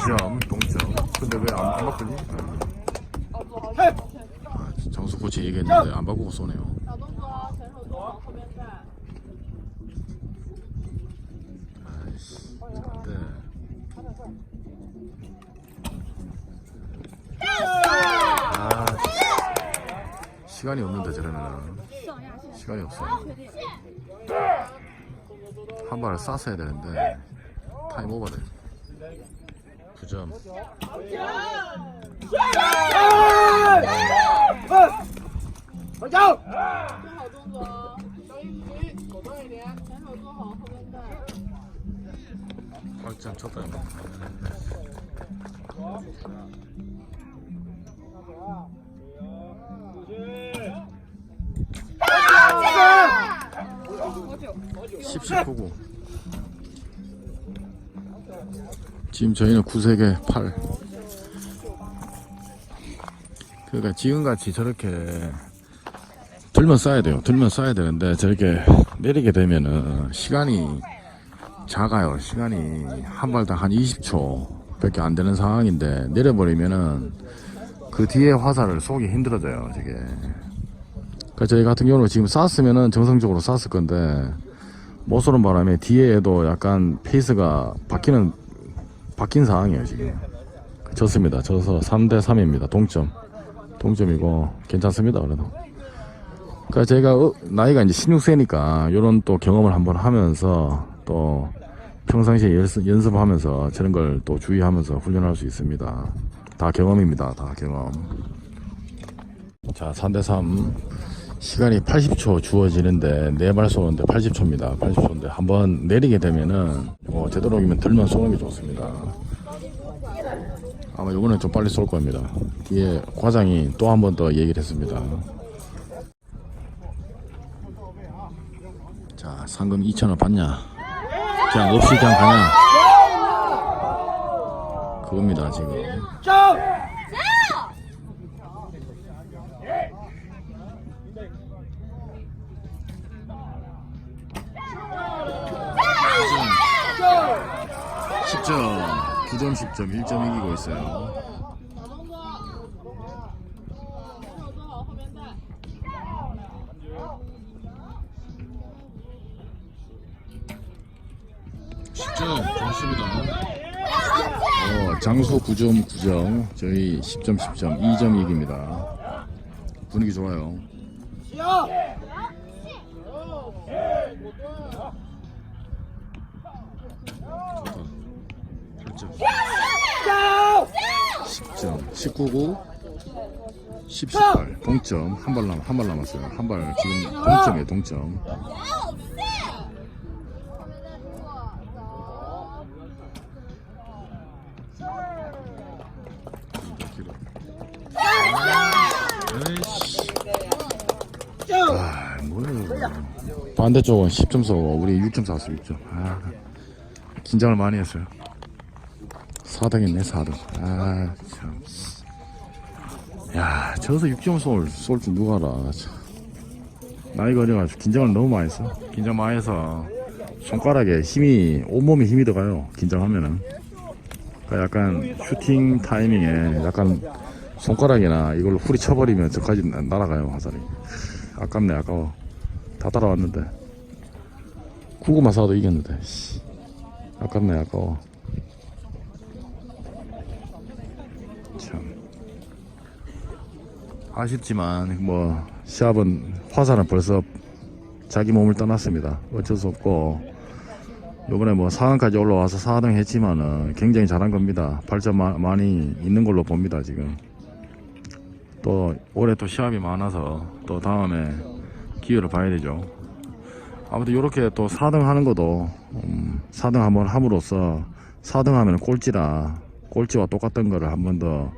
득점 동점. 근데 왜안 안 바꾸니? 아, 장수 코치 얘기했는데 안 바꾸고 쏘네요. 시간이 없는데 저러면 시간이 없어. 한 발을 쐈어야 되는데 타임 오버돼 9점. 얼짱 쳤다 19구. 지금 저희는 9세계 8 그러니까 지금같이 저렇게 들면 쏴야 돼요 들면 쏴야 되는데 저렇게 내리게 되면은 시간이 작아요. 시간이 한 발당 한 20초 밖에 안 되는 상황인데 내려버리면은 그 뒤에 화살을 쏘기 힘들어져요. 저게. 그러니까 저희 같은 경우는 지금 쐈으면은 정상적으로 쐈을 건데 못 쏘는 바람에 뒤에도 약간 페이스가 바뀌는 바뀐 상황이에요 지금. 졌습니다. 져서 3대 3입니다. 동점. 동점이고 괜찮습니다. 그래도. 그러니까 제가 어, 나이가 이제 16세니까 이런 또 경험을 한번 하면서 또 평상시에 연습, 연습하면서 저런 걸 또 주의하면서 훈련할 수 있습니다. 다 경험입니다. 다 경험. 자, 3대3 시간이 80초 주어지는데 네발 쏘는데 80초입니다. 80초인데 한번 내리게 되면은 어, 되도록이면 들면 쏘는 게 좋습니다. 아마 이번엔 좀 빨리 쏠 겁니다. 뒤에 과장이 또 한 번 더 얘기를 했습니다. 자, 상금 2,000원 받냐? 그냥 없이 그냥 가냐? 그겁니다, 지금. 10점 9점 10점 1점 이기고 있어요. 10점, 좋습니다. 어, 장소 9점 9점 저희 10점 10점 2점 이깁니다. 분위기 좋아요. 19구 10, 18 동점 한 발 남, 한발 남았어요. 한 발 지금 동점이에요 동점. 아, 뭐야. 반대쪽은 10점 쏘고 우리 6점 쐈어 6점. 아, 긴장을 많이 했어요. 4등 했네 4등. 아, 참. 야, 저기서 6점 쏠, 쏠 줄 누가 알아. 참. 나이가 어려가지고 긴장을 너무 많이 했어. 긴장 많이 해서 손가락에 힘이, 온몸에 힘이 들어가요. 긴장하면은. 그러니까 약간 슈팅 타이밍에 약간 손가락이나 이걸로 후리 쳐버리면 저까지 나- 날아가요 화살이 아깝네 아까워 다 따라왔는데 구구만 사도 이겼는데 씨. 아깝네 아까워 아쉽지만 뭐 시합은 화살은 벌써 자기 몸을 떠났습니다 어쩔 수 없고 요번에 뭐 4강까지 올라와서 4등 했지만은 굉장히 잘한 겁니다. 발전 마- 많이 있는 걸로 봅니다, 지금. 또 올해 또 시합이 많아서 또 다음에 기회를 봐야 되죠. 아무튼 이렇게 또 4등 하는 것도 음, 4등 한번 함으로써 4등 하면 꼴찌라 꼴찌와 똑같은 거를 한 번 더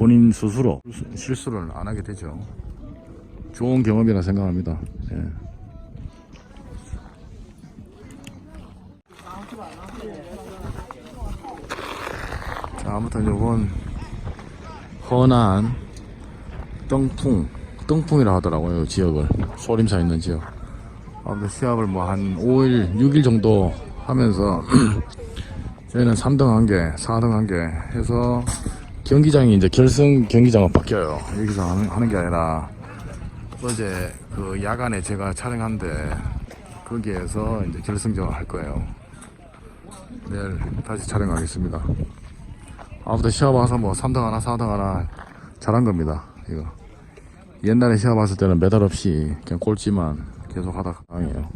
본인 스스로 실수를 안 하게 되죠. 좋은 경험이라 생각합니다. 예. 자, 아무튼 요건 허난 떵풍 떵풍이라 하더라고요 요 지역을 소림사 있는 지역 아무튼 시합을 뭐 한 5일 6일 정도 하면서 저희는 3등 한 개, 4등 한개 해서 경기장이 이제 결승 경기장으로 바뀌어요. 여기서 하는, 하는 게 아니라 어제 그 야간에 제가 촬영한데 거기에서 이제 결승전을 할 거예요. 내일 다시 촬영하겠습니다. 아무튼 시합 와서 뭐 3등 하나, 4등 하나 잘한 겁니다. 이거. 옛날에 시합 왔을 때는 메달 없이 그냥 꼴찌만 계속 하다가 강해요.